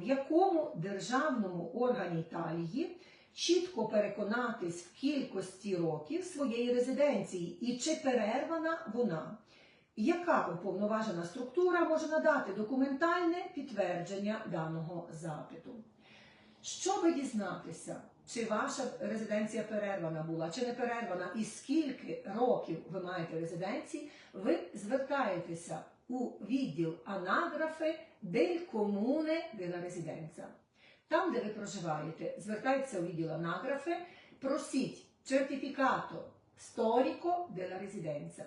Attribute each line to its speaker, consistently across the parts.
Speaker 1: в якому державному органі Італії чітко переконатись в кількості років своєї резиденції і чи перервана вона. Яка уповноважена структура може надати документальне підтвердження даного запиту? Щоб дізнатися, чи ваша резиденція перервана була, чи не перервана, і скільки років ви маєте резиденції, ви звертаєтеся у відділ анаграфи дель комуне della residenza. Там, де ви проживаєте, звертайтеся у відділ анаграфи, просіть сертифікато storico della residenza.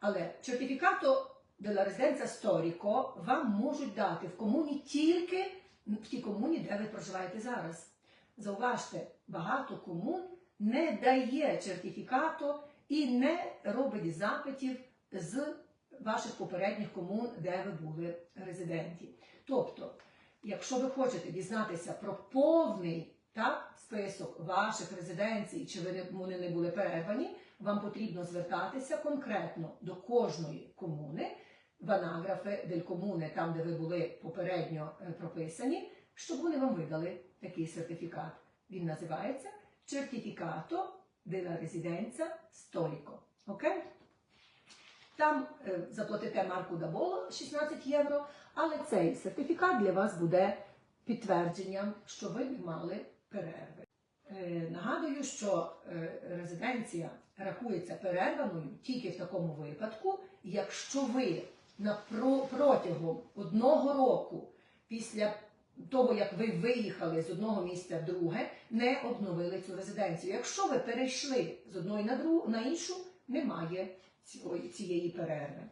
Speaker 1: Але сертифікато della residenza storico вам можуть дати в комуні тільки в тій комуні, де ви проживаєте зараз. Зауважте, багато комун не дає сертифікату і не робить запитів з ваших попередніх комун, де ви були резиденті. Тобто, якщо ви хочете дізнатися про повний так, список ваших резиденцій, чи вони не були перервані, вам потрібно звертатися конкретно до кожної комуни в анаграфи дель комуне, там, де ви були попередньо е, прописані, щоб вони вам видали такий сертифікат. Він називається Certificato della Residenza Storico. Окей? Там е, заплатите марку Даболо 16 євро, але цей сертифікат для вас буде підтвердженням, що ви мали перерви. Е, Нагадую, що е, резиденція рахується перерваною тільки в такому випадку, якщо ви протягом одного року після того, як ви виїхали з одного місця в друге, не обновили цю резиденцію. Якщо ви перейшли з одної на іншу, немає цієї перерви.